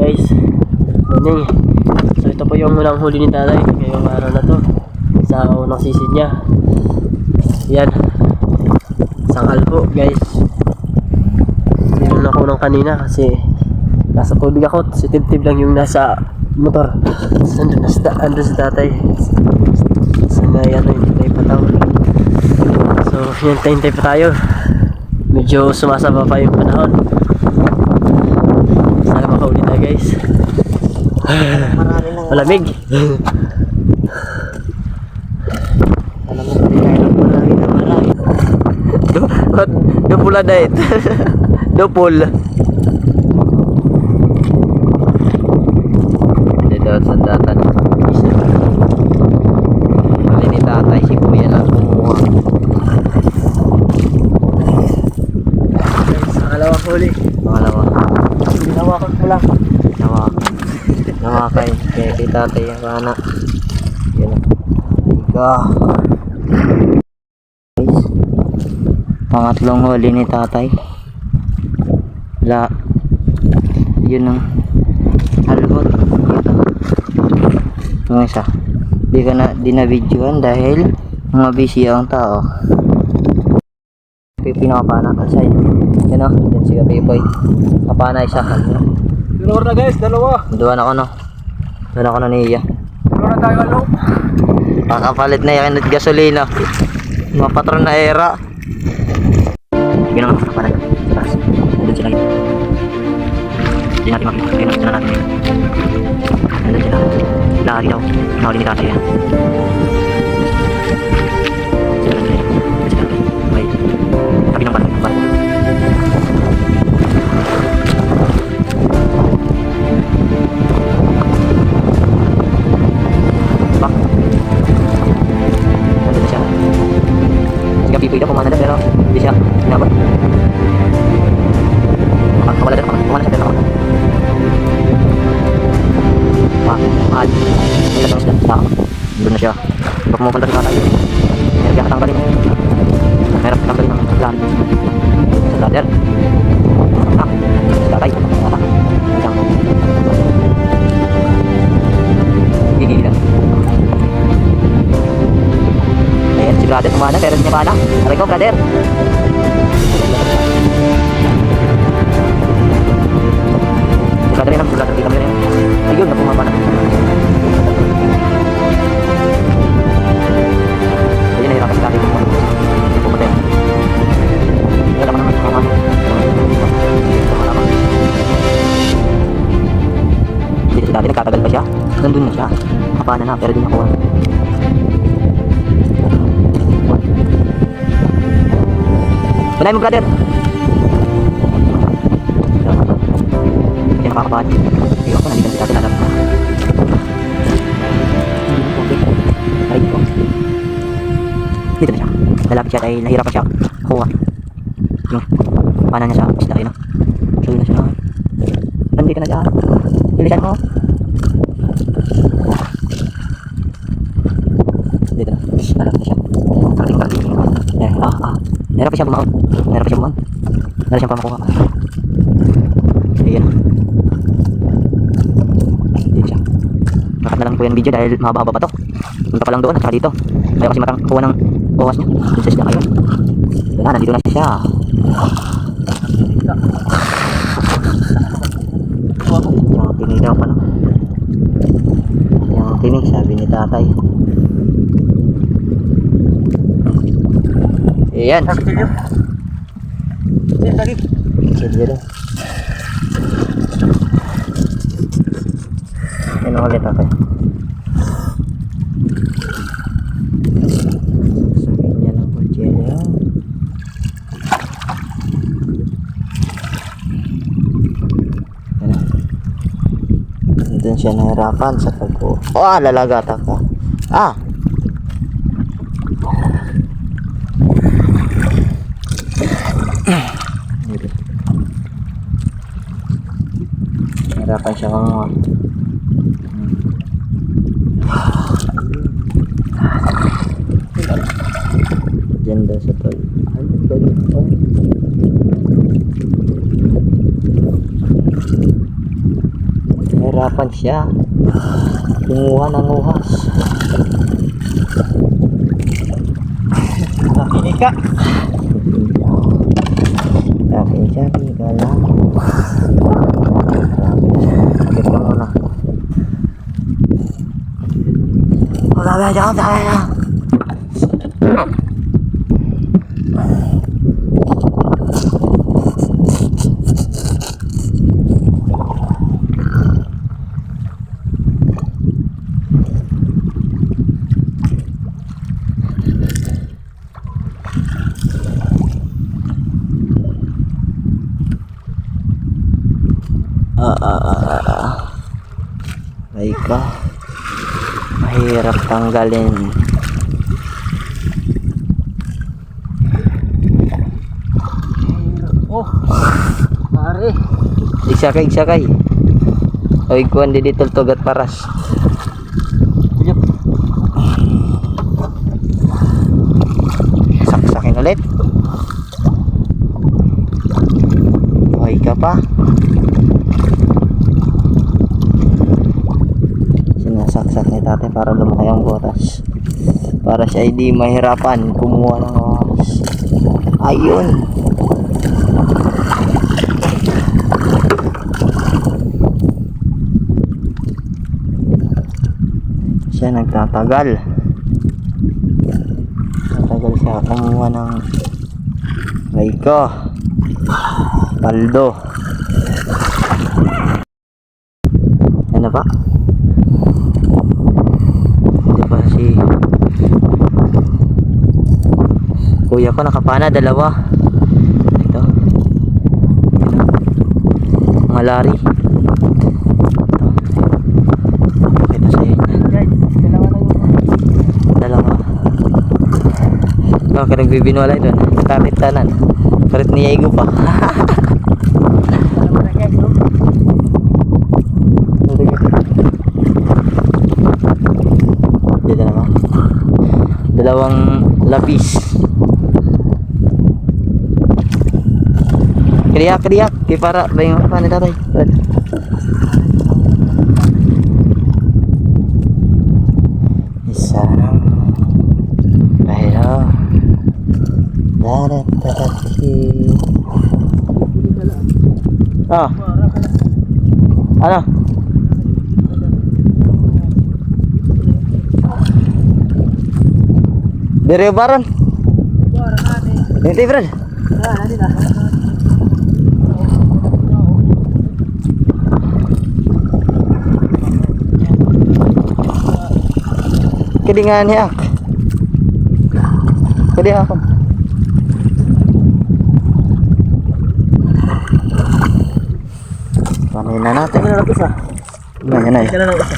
guys. Morning. So ito po yung unang huli ni tatay ngayong araw na to. Sa unang sisid niya. Yan. Sangkal po guys. Sinun ako nung kanina kasi nasa tubig ako. Si Tib-Tib lang yung nasa motor. So, andun, na si, ta- andun si tatay. Sa may ano, hindi tayo pataw. So, hintay-hintay pa tayo. Medyo sumasaba pa yung panahon. Guys. Malamig. Alam mo, hindi tayo ng marami na marami. Do, what? Do pula diet. Do pul. Dito sa data ni Mali ni tatay, si kuya lang kumuha. Sa kalawang huli. Pangalawa, Hinawakan ko lang. nawa. Nawakay. Kaya kay tatay yung kana. Yan. Iga. Guys. Pangatlong huli ni tatay. La. Yun ang halbot. Ito. Yung isa. Di ka na, di na videoan dahil mga busy ang tao. Pinakapana ka sa'yo. Yan o. Yan si Kapi Boy. Kapana isa. Dalawa na guys, dalawa. Duwan ako no. Duwan ako na niya. Dalawa na tayo alo. Kakapalit na yan at gasolina. Mga patron na era. Sige na nga. Sa taas. Nandun sila yun. Hindi natin makita. Ayun, nakita na natin. Nandun sila. Lagi daw. Nahuli ni tatay yan. Siya. Iba pumupunta sa tatay. Nandun na siya. Kapana na, pero di nakuha. Balay mo, brother. Hindi nakakabahan. Hindi ako, nandito. Hindi mo tubig. Aray ko. Dito na siya. Lalapit siya dahil nahirapan siya. Kuha. Yung pana niya sa isda yun. So yun na siya. Nandito na dyan. Bilisan mo. Dito na. Lalapit na siya. Kaling kaling. Eh, ah, ah. Nahirapan siya bumaon. Nahirapan siya bumaon. Nahirapan siya pamakuha. Ayan. Dito siya. Nakat na lang po yung video dahil mahaba-haba pa to. Punta pa lang doon at saka dito. Kaya kasi matang kuha ng owas niya. Dito isda kayo. Wala, nandito na siya. Yung tinig daw pa no. Yung tinig sabi ni tatay. Ayan. Daw. Ano ulit ako? Sabihin niya ng kutsilyo. Ano? Doon siya nahirapan sa pag Oh, ah, lalagat ako. Ah! Nahirapan siya kumuha. Diyan daw sa? Nahirapan siya. Kumuha ng uhas. Nakinika. Sabi tiga lang. Sakit lang muna. Oh, sabi siya, sabi siya. Ah, ah, ah, ah, ah. Ay ka. Mahirap tanggalin. Oh. Pare. Igsakay, igsakay. Oy, kuhan di dito tugat paras. Tulyok. Saksakin ulit. Oy ka pa. Tate para lumaki ang butas. Para siya ay di mahirapan kumuha ng oras. Ayun. siya nagtatagal nagtatagal siya kumuha ng Laiko Paldo ano ba hindi ba si kuya ko nakapana dalawa ito mga lari ito sa dalawa. Bakit nagbibinwala doon? Kapit tanan. Karit ni Yaigo pa. Dalawang lapis. Kriyak, kriyak. Di para ba yung apa ni tatay? Brad. Isa ng Pero Darat tatati Ah, ano? Dire baron. Hindi, Brad. Kedingan ya. Kedi ako. Panin na natin. Tingnan natin isa. Yan, yan na. Tingnan lang isa.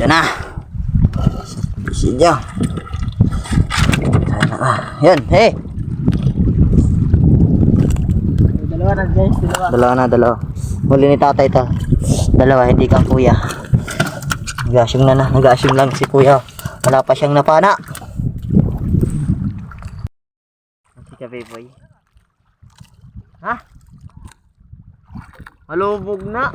Yan na. Siya. Sana ah. Yan, hey. Dalawa na guys, dalawa. Dalawa na, dalawa. Huli ni tatay to. Dalawa, hindi kang kuya. Nag-asyong na na. Nag-asyong lang si kuya. Wala pa siyang napana. Nanti ka, boy. Ha? Malubog na.